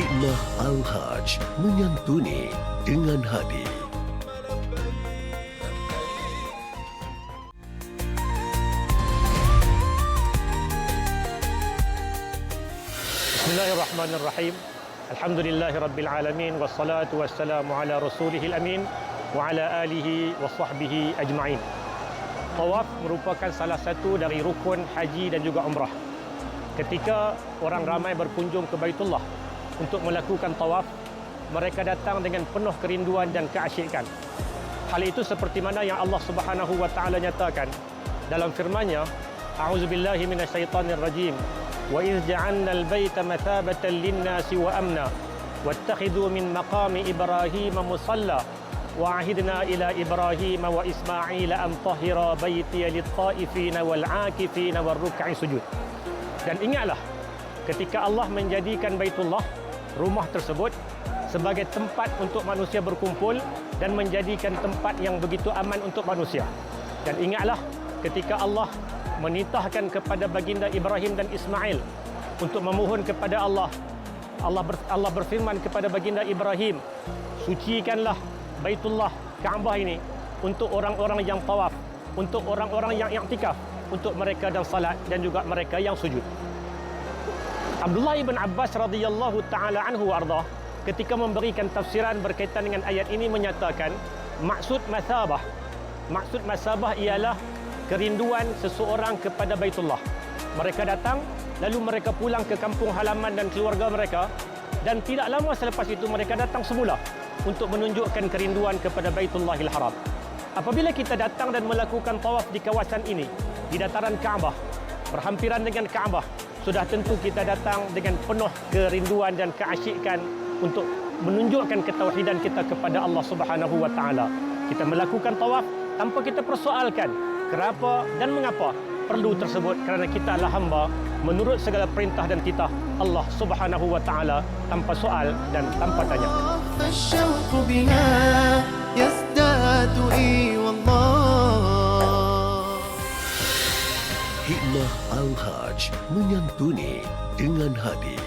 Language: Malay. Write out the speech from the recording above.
Hikmah Al-Haj menyantuni dengan hadi. Bismillahirrahmanirrahim. Alhamdulillahi rabbil alamin wassalatu wassalamu ala rasulihil amin wa ala alihi wa sahbihi ajma'in. Tawaf merupakan salah satu dari rukun haji dan juga umrah. Ketika orang ramai berkunjung ke Baitullah untuk melakukan tawaf, mereka datang dengan penuh kerinduan dan keasyikan. Hal itu seperti mana yang Allah Subhanahu wa taala nyatakan dalam firman-Nya, A'udzubillahi minasyaitonir rajim. Wa idz ja'alna al-baita mathabatan lin-nasi wa amna wattakhidhu min maqami Ibrahim musalla وعهدنا إلى إبراهيم وإسماعيل أن طهر بيتي للطائفين والعاكفين والركع سجود dan ingatlah ketika Allah menjadikan Baitullah rumah tersebut sebagai tempat untuk manusia berkumpul dan menjadikan tempat yang begitu aman untuk manusia dan ingatlah ketika Allah menitahkan kepada baginda Ibrahim dan Ismail untuk memohon kepada Allah Allah ber, Allah berfirman kepada baginda Ibrahim sucikanlah Baitullah Kaabah ini untuk orang-orang yang tawaf, untuk orang-orang yang i'tikaf, untuk mereka dan salat dan juga mereka yang sujud. Abdullah ibn Abbas radhiyallahu taala anhu warda ketika memberikan tafsiran berkaitan dengan ayat ini menyatakan maksud masabah maksud masabah ialah kerinduan seseorang kepada Baitullah. Mereka datang lalu mereka pulang ke kampung halaman dan keluarga mereka dan tidak lama selepas itu mereka datang semula untuk menunjukkan kerinduan kepada Baitullahil Haram. Apabila kita datang dan melakukan tawaf di kawasan ini, di dataran Kaabah, berhampiran dengan Kaabah, sudah tentu kita datang dengan penuh kerinduan dan keasyikan untuk menunjukkan ketauhidan kita kepada Allah Subhanahu wa taala. Kita melakukan tawaf tanpa kita persoalkan kenapa dan mengapa perlu tersebut kerana kita adalah hamba menurut segala perintah dan titah Allah Subhanahu wa taala tanpa soal dan tanpa tanya. Hikmah Al-Haj menyantuni dengan hadi.